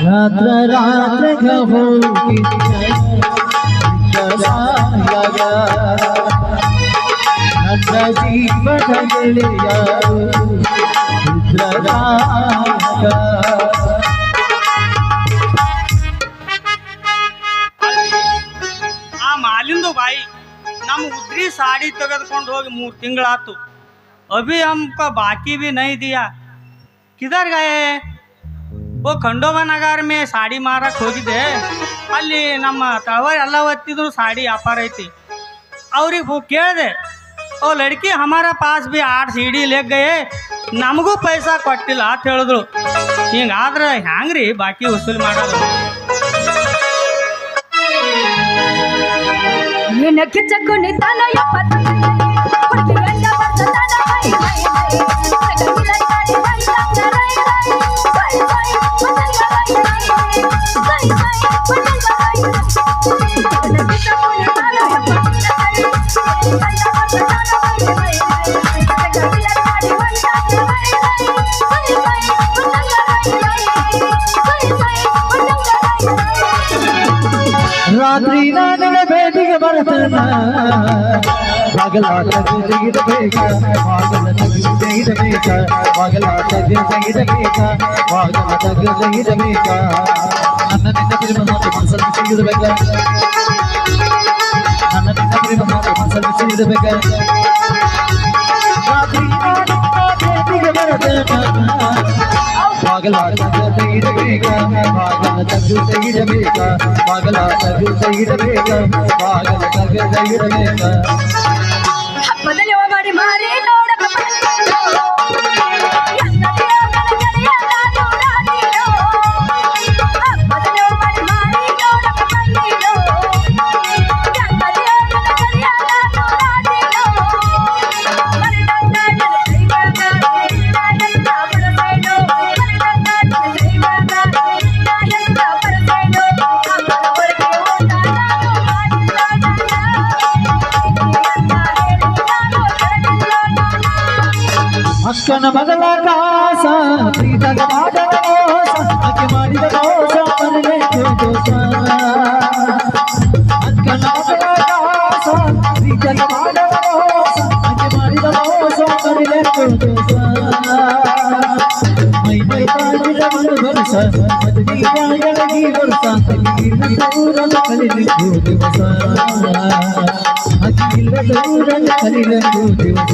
रात्र रात्र गहो की लगा ನನ್ನ ಜೀವನ ಗೆಳೆಯ ರುದ್ರರಾಗ. ಆ ಮಾಲಿಂದು ಬಾಯಿ ನಮ್ಮ ಉದ್ರಿ ಸಾಡಿ ತೆಗೆದುಕೊಂಡು ಹೋಗಿ ಮೂರು ತಿಂಗಳಾತು. ಅಭಿ ಹಮ್ಕ ಬಾಕಿ ಬಿ ನೈ ದಿಯಾ. ಕಿದರ್ ಓ ಓ ಖಂಡೋಬನಗಾರ ಮೇ ಸಾಡಿ ಮಾರಕ್ಕೆ ಹೋಗಿದ್ದೆ. ಅಲ್ಲಿ ನಮ್ಮ ತಳವಾರ ಎಲ್ಲ ಒತ್ತಿದ್ರು ಸಾಡಿ ವ್ಯಾಪಾರ ಐತಿ. ಅವ್ರಿಗೆ ಹೋಗಿ ಕೇಳಿದೆ. ಓ ಲಡ್ಕಿ ಹಮಾರ ಪಾಸ್ ಬಿ ಆಟ್ ಸಿಡಿ ಲೆಗ್ ಗಯೆ ನಮಗೂ ಪೈಸಾ ಕೊಟ್ಟಿಲ್ಲ ಅಂತ ಹೇಳಿದ್ರು ಹಿಂಗಾದ್ರೆ ಹ್ಯಾಂಗ್ರಿ ಬಾಕಿ ವಸೂಲಿ ಮಾಡೋದು ನಿನ್ನ ಕಿಚ್ಚಕ್ಕು ತಾನ ಎಪ್ಪತ್ತ ಹುಡುಗಿ ರಾತ್ರಿ ನಾನು ಬೇಟಿಗೆ ಬರ್ತನ ಬಾಗಲಾಟ ತೆಗೆದಬೇಕ ಬಾಗಲ ತೆಗೆದಬೇಕ ಬಾಗಲಾಟ ತೆಗೆದಬೇಕ ಬಾಗಲ ತೆಗೆದಬೇಕ ನನ್ನ ನಿನ್ನ ಪ್ರೇಮ ಮಾತು ಮನಸ್ಸಲ್ಲಿ ಸಿಗಿದಬೇಕ ನನ್ನ ನಿನ್ನ ಪ್ರೇಮ ಮಾತು ಮನಸ್ಸಲ್ಲಿ ಸಿಗಿದಬೇಕ ರಾತ್ರಿ ನಾನು ಬೇಟಿಗೆ ಬರ್ತನ ಬಾಗಲಾಟ ತೆಗಿಡಬೇಕ ಬಾಗಲ ತಗ್ಗು ತೆಗಿಡಬೇಕ ಬಾಗಲ ತಗ್ಗು ತೆಗಿಡಬೇಕ ಬಾಗಲ ತಗ್ಗು ತೆಗಿಡಬೇಕ ಹಬ್ಬದಲ್ಲಿ ಮಾಡಿ ಮಾರಿ ನೋಡಕ ತಾಳಿದ ಮನು ಬರುಸ ಮದುವೆಯಾಗಿ ಬರುಸ ಅಕ್ಕಿಲ್ಲ ದೂರನ ಕಲಿಲಿದ್ದು ದಿವಸ ಅಕ್ಕಿಲ್ಲ ದೂರನ ಕಲಿಲಿದ್ದು ದಿವಸ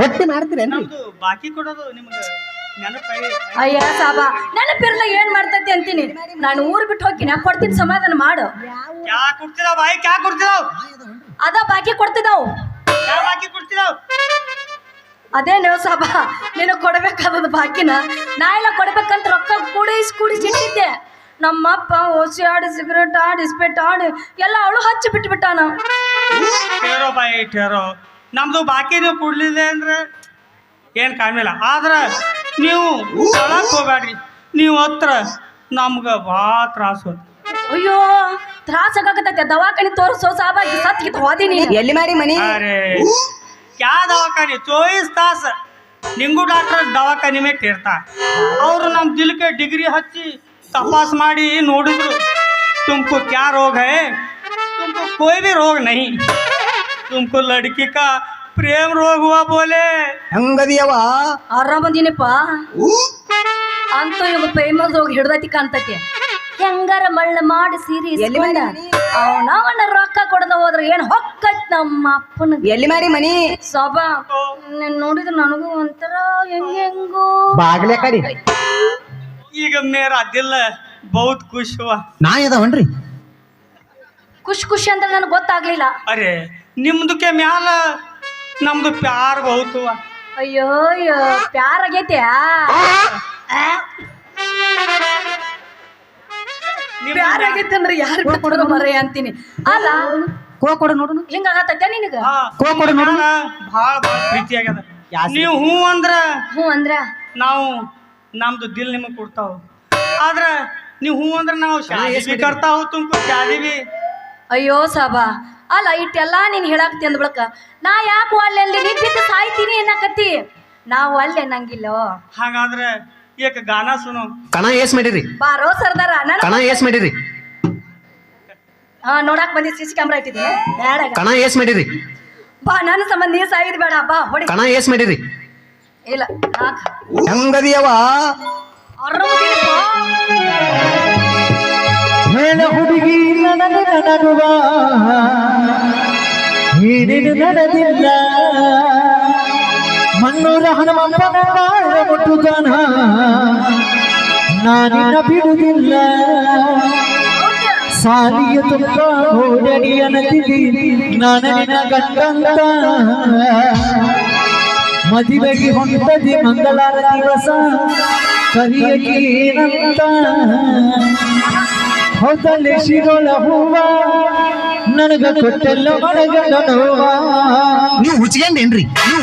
ರೊಟ್ಟಿ ಮಾಡ್ತೀರೇನ್ರಿ ನಮ್ದು ಬಾಕಿ ಕೊಡೋದು ನಿಮ್ಗೆ ಅಯ್ಯ ಸಾಬ. ನೆನಪಿರ್ಲ ಏನ್ ಮಾಡ್ತೈತಿ ಅಂತೀನಿ. ನಾನು ಊರ್ ಬಿಟ್ಟು ಹೋಗ್ತೀನಿ ಕೊಡ್ತೀನಿ ಸಮಾಧಾನ ಮಾಡು. ಕ್ಯಾ ಕೊಡ್ತಿದಾವ್ ಬಾಯಿ? ಕ್ಯಾ ಕೊಡ್ತಿದಾವ್? ಅದ ಬಾಕಿ ಕ್ಯಾ ಬಾಕಿ ಕೊಡ್ತಿದಾವ್? ಅದೇನು ಸಾಬ ನೀನು ಕೊಡ್ಬೇಕಾದ ಬಾಕಿನ. ನಾ ಎಲ್ಲ ಕೊಡ್ಬೇಕಂತ ರೊಕ್ಕ ಕೂಡಿಸ್ ಕೂಡಿಸಿ ಇಟ್ಟಿದ್ದೆ. ನಮ್ಮಪ್ಪ ಓಸಿ ಆಡಿ ಸಿಗರೇಟ್ ಆಡಿ ಇಸ್ಪೆಟ್ ಆಡಿ ಎಲ್ಲ ಅವಳು ಹಚ್ಚಿ ಬಿಟ್ಬಿಟ್ಟಾನ. ಬಾಯಿ ಟೇರೋ ನಮ್ದು ಬಾಕಿ ನೀವು ಕೊಡ್ಲಿಲ್ಲ ಅಂದ್ರೆ ಏನು ಕಾಮಿಲ್ಲ ಆದ್ರೆ ನೀವು ಒಳಗೆ ಹೋಗ್ಬೇಡ್ರಿ ನೀವು ಹತ್ರ ನಮ್ಗೆ ಭಾಳ ತ್ರಾಸು ಅಯ್ಯೋ ತ್ರಾಸ ಆಗತೈತೆ ದವಾಖಾನೆ ತೋರಿಸೋ ಸಾಬ ಸತ್ಗಿತ್ ಹೋದಿನಿ ಎಲ್ಲಿ ಮಾಡಿ ಮನಿ ಅರೆ ಕ್ಯಾ ದವಾಖಾನೆ ಚೋಯಿಸ್ ತಾಸ ನಿಂಗೂ ಡಾಕ್ಟರ್ ದವಾಖಾನೆ ಮೇಲೆ ಇರ್ತಾ ಅವರು ನಮ್ಮ ದಿಲ್ಕೆ ಡಿಗ್ರಿ ಹಚ್ಚಿ ತಪಾಸ್ ಮಾಡಿ ನೋಡಿದ್ರು तुमको क्या रोग है तुमको कोई भी रोग नहीं ತುಮಕು ಲಡ್ಕಿ ಕಾ ಪ್ರೇಮ್ ರೋಗುವ ಬೋಲೆ. ಹೆಂಗದಿಯವ? ಆರಾಮದೀನಪ್ಪ. ಅಂತ ಇವಾಗ ಫೇಮಸ್ ಹೋಗಿ ಹಿಡ್ದೈತಿ ಕಾಣ್ತೈತಿ. ಹೆಂಗಾರ ಮಳ್ಳ ಮಾಡಿ ಸೀರಿ ಎಲ್ಲಿ ಬಂದ ಅವನವನ ರೊಕ್ಕ ಕೊಡದ ಹೋದ್ರ ಏನ್ ಹೊಕ್ಕೈತ್ ನಮ್ಮ ಅಪ್ಪನ? ಎಲ್ಲಿ ಮಾರಿ ಮನಿ? ಸೊಬಾ ನಿನ್ ನೋಡಿದ್ರೆ ನನಗೂ ಒಂಥರ ಹೆಂಗ ಹೆಂಗೋ. ಬಾಗ್ಲೆ ಕಡಿ ಈಗ ಮೇರ ಅದಿಲ್ಲ ಬಹುತ್ ಖುಷಿವ. ನಾ ಇದಾವನ್ರಿ ಖುಷಿ ಖುಷಿ ಅಂತ ನನಗೆ ಗೊತ್ತಾಗ್ಲಿಲ್ಲ. ಅರೆ ನಿಮ್ದಕ್ಕೆ ಮ್ಯಾಲ ನಮ್ದು ಪ್ಯಾರ್ ಬಹುದು ಅಯ್ಯೋ ಅಯ್ಯೋ ಪ್ಯಾರ್ ಆಗೈತೆ. ಪ್ಯಾರ್ ಆಗೈತೆ ಅಂದ್ರೆ ಯಾರು ಬಿಡ್ಕೊಡೋ ಮರೆ ಅಂತೀನಿ. ಅಲ್ಲ ಕೋ ಕೊಡು ನೋಡು. ಹಿಂಗಾಗತ್ತೈತೆ ನಿನಗೆ? ಹಾ, ಕೋ ಕೊಡು ನೋಡು. ಭಾಳ ಭಾಳ ಪ್ರೀತಿ ಆಗ್ಯದ. ನೀವು ಹ್ಞೂ ಅಂದ್ರ ಹ್ಞೂ ಅಂದ್ರ? ನಾವು ನಮ್ದು ದಿಲ್ ನಿಮಗೆ ಕೊಡ್ತಾವ. ಆದ್ರ ನೀವು ಹ್ಞೂ ಅಂದ್ರೆ ನಾವು ಶಾದಿ ಬಿ ಹೋಗ್ತು ತುಮಕು ಶಾದಿ ಬಿ ಅಯ್ಯೋ ಸಾಬಾ ಅಲ್ಲ ಇಟ್ಟೆಲ್ಲ ನೀನ್ ಹೇಳಾಕ್ತಿ ಅಂದ್ ಬಳಕ ನಾ ಯಾಕೆ ಅಲ್ಲಿ ಅಲ್ಲಿ ನೀ ಬಿದ್ದು ಸಾಯ್ತೀನಿ ಅನ್ನಕತ್ತಿ. ನಾವು ಅಲ್ಲಿ ಅನ್ನಂಗಿಲ್ಲೋ? ಹಾಗಾದ್ರೆ ಏಕ ಗಾನ ಸುನು. ಕಣ ಏಸ್ ಮಾಡಿರಿ. ಬಾರೋ ಸರ್ದಾರ ನನ್ನ ಕಣ ಏಸ್ ಮಾಡಿರಿ. ಹಾ ನೋಡಾಕ್ ಬಂದಿ ಸಿ ಸಿ ಕ್ಯಾಮ್ರಾ ಇಟ್ಟಿದ್ದೀನಿ ಬೇಡ ಕಣ ಏಸ್ ಮಾಡಿರಿ. ಬಾ ನನ್ನ ಸಂಬಂಧ ನೀ ಸಾಯಿದ್ ಬೇಡ ಬಾ ಹೊಡಿ. ಕಣ ಏಸ್ ಮಾಡಿರಿ. ಇಲ್ಲ ನಾಕ್. ಹೆಂಗದಿಯವ ಅರ್ರಮದಿನಪ್ಪ. ಹೇಳ ಹುಡುಗಿ ನನಗೆ ನನಗುವ ಏನೇನು ನಡೆದಿಲ್ಲ ಮಣ್ಣೂರ ಹನುಮಪ್ಪನ ಬಾಳ ಮುಟ್ಟು ಜನ. ನಾನಿನ ಬಿಡುವುದಿಲ್ಲ. ಸಾಲಿಯ ತುಂಬ ಓಡಡಿ ಅನ್ನತಿದಿ ನನಗಿನ ಗಂಡಂತ ಮದುವೆಗೆ ಹೊಂಟದಿ ಮಂಗಳಾರ ದಿವಸ ಕರಿಯಕ್ಕೆ ಏನಂತ ಹೌದಲ್ಲಿ ಶಿರೋಳ ಹೂವ. ನನಗ ಕೊಟ್ಟೆಲ್ಲ ಮನೆಗೆ ನೋವ ನೀವು ಹುಚ್ಚಿಗೆಂಡೇನ್ರಿ ನೀವು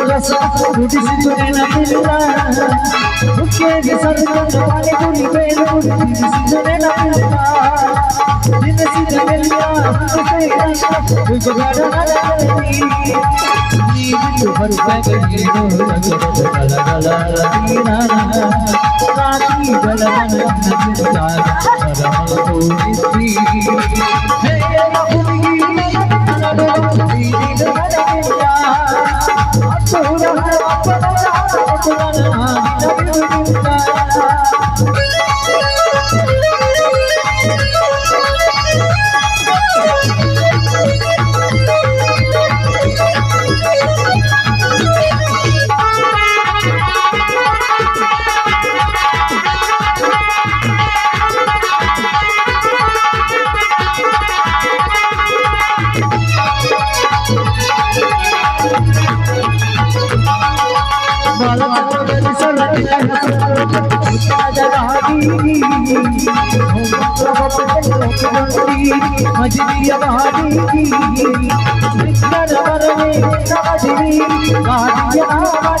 थोड़ा सा मुझे से चुने ना मिलना उसके भी सर को वाले को निभे ना मुझे से चुने ना मिलना दिन से चले लिया उसे रास्ता कोई बगाड़ा ना लगी नींद तो भर पे गई हो लगा लगा लगा दीना राती बला नज़र जा रहा तो इसी है ना भूमि காட்டியவாடி விக்கர் வரவே காட்டி காட்டியவாடி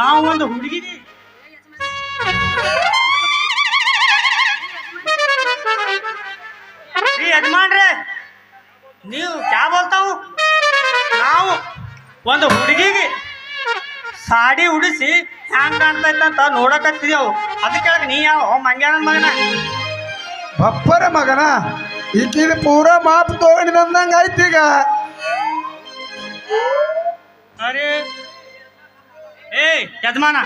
ನಾವು ಒಂದು ಹುಡುಗಿಗೆ ಯಜಮಾನ್ರೆ ನೀವು ಕ್ಯಾ ಬೋಲ್ತಾವು? ನಾವು ಒಂದು ಹುಡುಗಿಗೆ ಸಾಡಿ ಉಡಿಸಿ ಹ್ಯಾಂಗ್ ಅಂತ ನೋಡಕತ್ತಿದೆವು. ಅದಕ್ಕೆ ನೀ ಯಾವ ಮಂಗ್ಯಾನ ಮಗನ? ಬಪ್ಪರ ಮಗನ? ಈಕಿನ ಪೂರ ಮಾಪ್ ತಗೊಂಡಿದಂದಂಗ ಆಯ್ತು ಈಗ. ಅರೆ ಏ ಯಜಮಾನ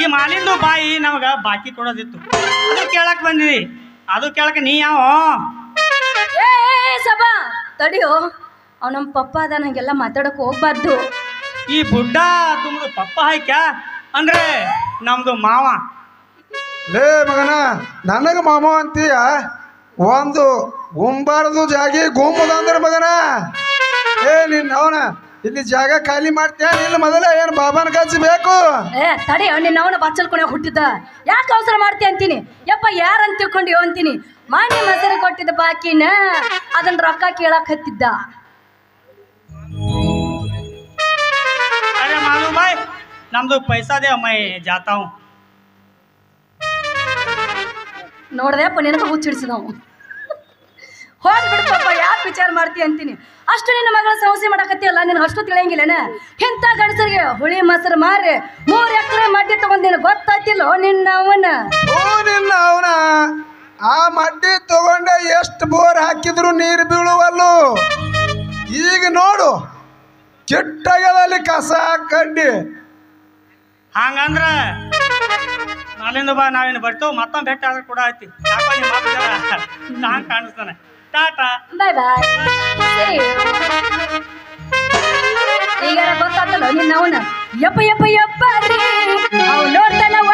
ಈ ಮಾಲಿಂದು ಬಾಯಿ ನಮಗ ಬಾಕಿ ಕೊಡೋದಿತ್ತು. ಅದು ಕೇಳಕ್ ಬಂದಿದಿ ಅದು ಕೇಳಕ್ ನೀ ಯಾವ? ಸಬಾ ತಡಿಯೋ. ಅವ್ ನಮ್ಮ ಪಪ್ಪ ಅದ ನಂಗೆಲ್ಲ ಮಾತಾಡಕ್ ಹೋಗ್ಬಾರ್ದು. ಈ ಬುಡ್ಡ ತುಂಬುದು ಪಪ್ಪ ಹಾಕ್ಯ? ಅಂದ್ರೆ ನಮ್ದು ಮಾವ. ಲೇ ಮಗನ ನನಗ ಮಾಮ ಅಂತೀಯ? ಒಂದು ಗುಂಬಾರದು ಜಾಗಿ ಗುಂಬದ ಅಂದ್ರೆ ಮಗನ. ಏ ನಿನ್ನ ಅವನ ಇಲ್ಲಿ ಜಾಗ ಖಾಲಿ ಮಾಡ್ತೀಯ? ಇಲ್ಲ ಮೊದಲೇ ಏನು ಬಾಬಾನ ಕಚ್ಚಿ ಬೇಕು ಏ ತಡಿ ನಿನ್ನ ಅವನ ಬಚ್ಚಲ್ಕೊನೆ ಹುಟ್ಟಿದ್ದ. ಯಾಕೆ ಅವಸರ ಮಾಡ್ತಿ ಅಂತೀನಿ? ಯಪ್ಪ ಯಾರಂತ ತಿಳ್ಕೊಂಡು ಅಂತೀನಿ ಮಾನ್ಯ ಮೊಸರು ಕೊಟ್ಟಿದ್ದ ಬಾಕಿನ ಅದನ್ನ ರೊಕ್ಕ ಕೇಳಕ್ ಹತ್ತಿದ್ದ. ಅರೆ ಮಾನು ಬಾಯ್ ನಮ್ದು ಪೈಸಾ ದೇ ಮೈ ಜಾತಾವ್. ನೋಡ್ದೆಪ್ಪ ನಿನಗೆ ಹುಚ್ಚಿಡ್ಸಿದವು ಹೋಗಿ ಬಿಡ್ತಪ್ಪ ಯಾಕೆ ವಿಚಾರ ಮಾಡ್ತಿ ಅಂತೀನಿ. ಅಷ್ಟು ನಿನ್ನ ಮಗಳ ಸಮಸ್ಯೆ ಮಾಡಕತ್ತಿಯಲ್ಲ ನಿನಗೆ ಅಷ್ಟು ತಿಳಿಯಂಗಿಲ್ಲನ? ಇಂಥ ಗಂಡಸರಿಗೆ ಹುಳಿ ಮೊಸರು ಮಾರಿ ಮೂರು ಎಕರೆ ಮಡ್ಡಿ ತಗೊಂಡಿನ ಗೊತ್ತಾಯ್ತಿಲ್ಲೋ ನಿನ್ನ ಅವನ ಓ ನಿನ್ನ ಅವನ ಆ ಮಡ್ಡಿ ತಗೊಂಡ ಎಷ್ಟು ಬೋರ್ ಹಾಕಿದ್ರು ನೀರು ಬೀಳುವಲ್ಲು? ಈಗ ನೋಡು ಕೆಟ್ಟಾಗದಲ್ಲಿ ಕಸ ಕಡ್ಡಿ ಹಂಗಂದ್ರ ನಾಳಿಂದ ಬಾ ನಾವೇನು ಬರ್ತೇವೆ ಮತ್ತೊಂದು ಭೇಟಿ ಆದ್ರೆ ಕೂಡ ಐತಿ ಯಾಕೋ ನಿಮ್ಮ ಮಾತು ಕಾಣಿಸ್ತಾನೆ. ಟಾಟಾ ಬಾಯ್ ಬಾಯ್ ಈಗ ಗೊತ್ತಾಗ್ತಲ್ಲ ನಿನ್ನ ಅವನ. ಯಪ್ಪ ಯಪ್ಪ ಯಪ್ಪ ರೀ ಅವ್ನು ನೋಡ್ತಾನವ